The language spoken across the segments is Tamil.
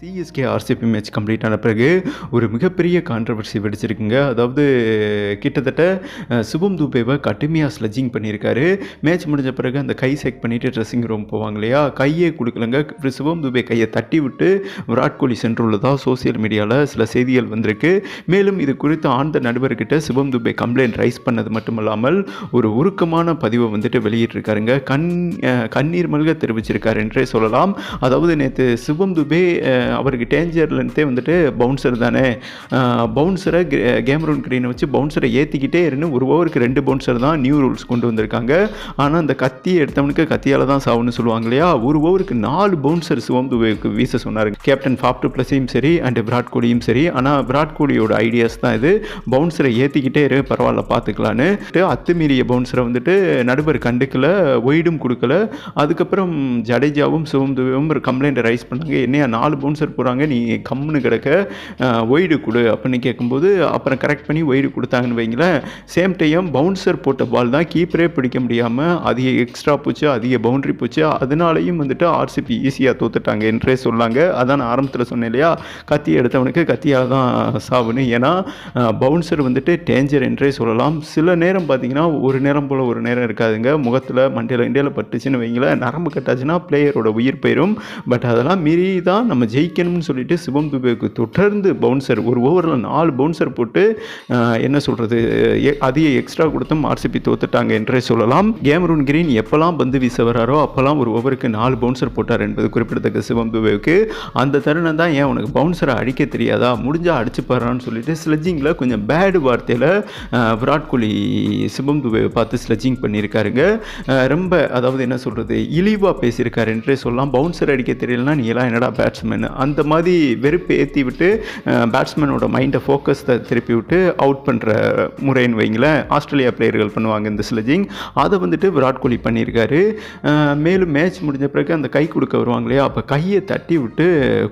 சிஎஸ்கே ஆர்சிபி மேட்ச் கம்ப்ளீட் ஆன பிறகு ஒரு மிகப்பெரிய கான்ட்ரவர்சி வெடிச்சிருக்குங்க. அதாவது கிட்டத்தட்ட சுபம் துபேவை கடுமையாக ஸ்லெஜிங் பண்ணியிருக்காரு. மேட்ச் முடிஞ்ச பிறகு அந்த கை செக் பண்ணிவிட்டு ட்ரெஸ்ஸிங் ரூம் போவாங்க இல்லையா? கையே கொடுக்கலங்க. இப்படி சுபம் துபே கையை தட்டி விட்டு விராட் கோலி சென்றுள்ளதா சோசியல் மீடியாவில் சில செய்திகள் வந்திருக்கு. மேலும் இது குறித்து ஆழ்ந்த நடுவர்கிட்ட சிவம் துபே கம்ப்ளைண்ட் ரைஸ் பண்ணது மட்டுமல்லாமல் ஒரு உருக்கமான பதிவை வந்துட்டு வெளியிட்டிருக்காருங்க. கண் கண்ணீர் மல்க தெரிவிச்சிருக்காரு என்றே சொல்லலாம். அதாவது நேற்று சிவம் துபே அவருக்கு டேஞ்சர்லேருந்தே வந்துட்டு பவுன்சர் தானே. பவுன்சரை கேமரூன் கிரீனை வச்சு பவுன்சரை ஏற்றிக்கிட்டே இருந்து ஒரு ஓவருக்கு ரெண்டு பவுன்சர் தான் நியூ ரூல்ஸ் கொண்டு வந்திருக்காங்க. ஆனால் அந்த கத்தி எடுத்தவனுக்கு கத்தியால் தான் சாவுன்னு சொல்லுவாங்க இல்லையா? ஒரு ஓவருக்கு நாலு பவுன்சர் சிவம் துபேக்கு வீச சொன்னார். கேப்டன் ஃபாப்டு ப்ளஸையும் சரி அண்ட் விராட் கோலியும் சரி. ஆனால் விராட் கோலியோட ஐடியாஸ் தான் இது. பவுன்சரை ஏற்றிக்கிட்டே இரு பரவாயில்ல பார்த்துக்கலான்னு அத்துமீறிய பவுன்சரை வந்துட்டு நடுவர் கண்டுக்கல ஒய்டும் கொடுக்கல. அதுக்கப்புறம் ஜடேஜாவும் சிவம் துபேவும் ஒரு கம்ப்ளைண்ட்டை ரைஸ் பண்ணாங்க. என்னையா நாலு பவுன்சர் போகிறாங்க நீ கம்முன்னு கிடக்க ஒய்டு கொடு அப்படின்னு கேட்கும்போது அப்புறம் கரெக்ட் பண்ணி ஒய்டு கொடுத்தாங்கன்னு வைங்களேன். சேம் டைம் பவுன்சர் போட்ட பால் தான் கீப்பரே பிடிக்க முடியாமல் அதிக எக்ஸ்ட்ரா போச்சு அதிக பவுண்ட்ரி போச்சு. அதனாலையும் வந்துட்டு ஆர்சிபி ஈஸியாக தோத்துட்டாங்க என்றே சொல்லாங்க அதான் நான் ஆரம்பத்தில் சொன்னேன் இல்லையா? கத்தி எடுத்தவனுக்கு கத்தியால் தான் சாவுன்னு. ஏன்னா பவுன்சர் வந்துட்டு டேஞ்சர் என்றே சொல்லலாம். சில நேரம் பார்த்தீங்கன்னா ஒரு நேரம் போல் ஒரு நேரம் இருக்காதுங்க. முகத்தில் மண்டையில் இண்டியாவில் பட்டுச்சுன்னு வைங்களேன். நரம்பு கட்டாச்சுன்னா பிளேயரோட உயிர் போயிடும் பட் அதெல்லாம் மீறி தான் நம்ம ஜெயிக்கணும்னு சொல்லிட்டு சிவம் துபேக்கு தொடர்ந்து பவுன்சர் ஒரு ஓவரில் நாலு பவுன்சர் போட்டு என்ன சொல்கிறது அதிக எக்ஸ்ட்ரா கொடுத்தும் ஆர்சிபி தோத்துட்டாங்க என்றே சொல்லலாம். கேமரூன் கிரீன் எப்போல்லாம் பந்து வீச வராரோ அப்போல்லாம் ஒரு ஓவருக்கு நாலு பவுன்சர் போட்டார் என்பது குறிப்பிடத்தக்க சிவம் துபேவுக்கு அந்த தருணம் தான் ஏன் உனக்கு பவுன்சரை அடிக்க தெரியாதா? முடிஞ்சால் அடிச்சு பாடுறான்னு சொல்லிட்டு ஸ்லெஜிங்கில் கொஞ்சம் பேடு வார்த்தையில் விராட் கோலி சிவம் துபேவை பார்த்து ஸ்லெஜிங் பண்ணியிருக்காருங்க. ரொம்ப அதாவது என்ன சொல்கிறது இழிவாக பேசியிருக்காரு என்றே சொல்லலாம். பவுன்சர் அடிக்க தெரியலனா நீ எல்லாம் என்னடா பேட்ஸ்மேன் அந்த மாதிரி வெறுப்பு ஏற்றி விட்டு பேட்ஸ்மேனோட மைண்டை ஃபோக்கஸை திருப்பி விட்டு அவுட் பண்ணுற முறைன்னு வைங்களேன் ஆஸ்திரேலியா பிளேயர்கள் பண்ணுவாங்க இந்த ஸ்லெஜிங் அதை வந்துட்டு விராட் கோலி பண்ணியிருக்காரு. மேலும் மேட்ச் முடிஞ்ச பிறகு அந்த கை கொடுக்க வருவாங்க இல்லையா? அப்போ கையை தட்டி விட்டு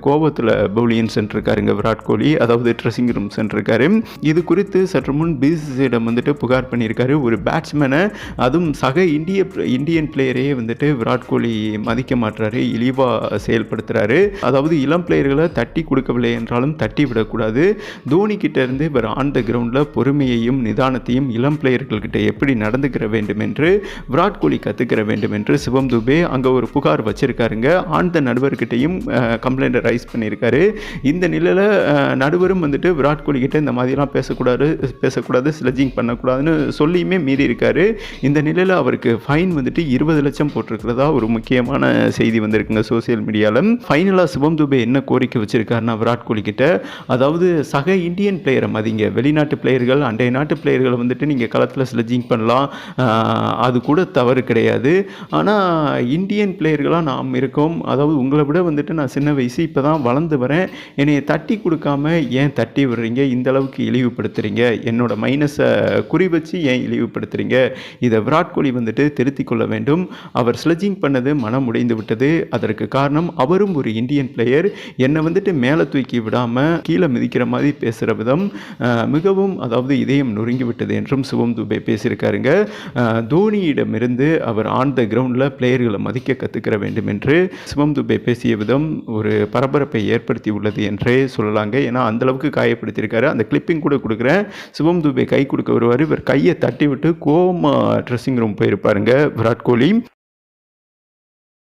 கோபத்தில் பவுலியன் சென்றிருக்காருங்க விராட் கோலி. அதாவது ட்ரெஸ்ஸிங் ரூம் சென்றிருக்காரு. இது குறித்து சற்று முன் பிசிசியிடம் வந்துட்டு புகார் பண்ணியிருக்காரு. ஒரு பேட்ஸ்மேனை அதுவும் சக இந்திய இந்தியன் பிளேயரையே வந்துட்டு விராட் கோலி மதிக்க மாட்டுறாரு இழிவாக செயல்படுத்துகிறாரு அதாவது இளம் பிளேயர்களை தட்டி கொடுக்கவில்லை என்றாலும் தட்டி விடக்கூடாது. தோனி இருந்து இவர் ஆன் த கிரவுண்டில் பொறுமையையும் நிதானத்தையும் இளம் பிளேயர்கள்கிட்ட எப்படி நடந்துக்கிற வேண்டும் என்று விராட் கோலி கற்றுக்கிற வேண்டும் என்று சிவம் துபே அங்கே ஒரு புகார் வச்சுருக்காருங்க. ஆன் த நடுவர்கிட்டையும் கம்ப்ளைண்ட்டை ரைஸ் பண்ணியிருக்காரு. இந்த நிலையில் நடுவரும் வந்துட்டு விராட் கோலி கிட்ட இந்த மாதிரிலாம் பேசக்கூடாது பேசக்கூடாது ஸ்லெஜிங் பண்ணக்கூடாதுன்னு சொல்லியுமே மீறி இருக்காரு. இந்த நிலையில் அவருக்கு ஃபைன் வந்துட்டு இருபது லட்சம் போட்டிருக்கிறதா ஒரு முக்கியமான செய்தி வந்திருக்குங்க சோசியல் மீடியாவில் ஃபைனலாக சிவம் துபே என்ன கோரிக்கை வச்சுருக்காருன்னா விராட் கோலி கிட்ட அதாவது சக இந்தியன் பிளேயரை மதிங்க. வெளிநாட்டு பிளேயர்கள் அண்டைய நாட்டு பிளேயர்களை வந்துட்டு நீங்கள் களத்தில் ஸ்லெஜிங் பண்ணலாம். அது கூட தவறு கிடையாது. ஆனால் இந்தியன் பிளேயர்களாக நாம் இருக்கோம். அதாவது உங்களை விட வந்துட்டு நான் சின்ன வயசு இப்போ தான் வளர்ந்து வரேன். என்னையை தட்டி கொடுக்காம ஏன் தட்டி விடுறீங்க? இந்த அளவுக்கு இழிவுபடுத்துறீங்க. என்னோட மைனஸை குறி வச்சு ஏன் இழிவுபடுத்துறீங்க? இதை விராட் கோலி வந்துட்டு திருத்திக் கொள்ள வேண்டும். அவர் ஸ்லெஜிங் பண்ணது மனம் உடைந்து விட்டது. அதற்கு காரணம் அவரும் ஒரு இந்தியன் பிளேயர் என்னை வந்துட்டு மேலே தூக்கி விடாமல் கீழே மிதிக்கிற மாதிரி பேசுகிற விதம் மிகவும் அதாவது இதயம் நொறுங்கி விட்டது என்றும் சிவம் துபே பேசியிருக்காருங்க. தோனியிடமிருந்து அவர் ஆன் த கிரவுண்டில் பிளேயர்களை மதிக்க கற்றுக்கிற வேண்டும் என்று சிவம் துபே பேசிய விதம் ஒரு பரபரப்பை ஏற்படுத்தி உள்ளது என்றே சொல்லலாங்க. ஏன்னா அந்த அளவுக்கு காயப்படுத்தியிருக்காரு. அந்த கிளிப்பிங் கூட கொடுக்குறேன். சிவம் துபே கை கொடுக்க வருவார். இவர் கையை தட்டி விட்டு கோமா ட்ரெஸ்ஸிங் ரூம் போயிருப்பாருங்க. விராட் கோலி.